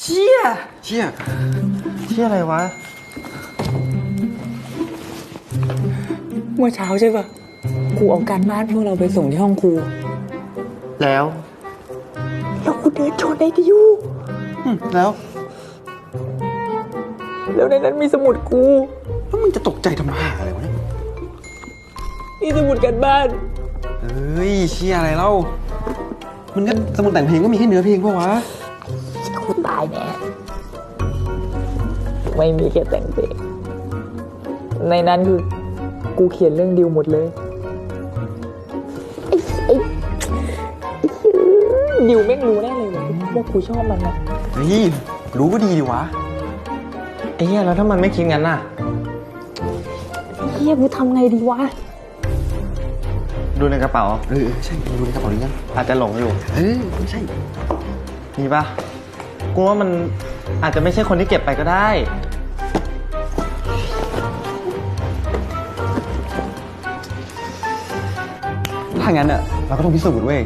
เชี่ยเชี่ยเชี่ยอะไรวะ เมื่อเช้าใช่ปะครูเอาการบ้านพวกเราไปส่งที่ห้องครู แล้ว แล้วกูเดินชนไอ้ดิวอืมแล้ว แล้วในนั้นมีสมุดกู แล้วมึงจะตกใจทำไมอะไรวะเนี่ยมีสมุดการบ้าน เอ้ยเชี่ยอะไรเล่า มันก็สมุดแต่งเพลงก็มีแค่เนื้อเพลงปะวะ กูตายแน่ไม่มีแค่แต่งเพลงในนั้นคือกูเขียนเรื่องดิวหมดเลยไอ้ไอ้ไอ้เหี้ยดิวแม่งรู้แน่เลยว่าว่ากูชอบมันนะเฮ้ยรู้ก็ดีดิวะไอ้เหี้ยแล้วถ้ามันไม่คิดงั้นน่ะเฮียกูทำไงดีวะดูในกระเป๋าเออเออใช่มึงดูในกระเป๋าหรือยังอาจจะหลงอยู่เออไม่ใช่มีปะ กูว่ามันอาจจะไม่ใช่คนที่เก็บไปก็ได้ ถ้างั้นอะเราก็ต้องพิสูจน์เว้ย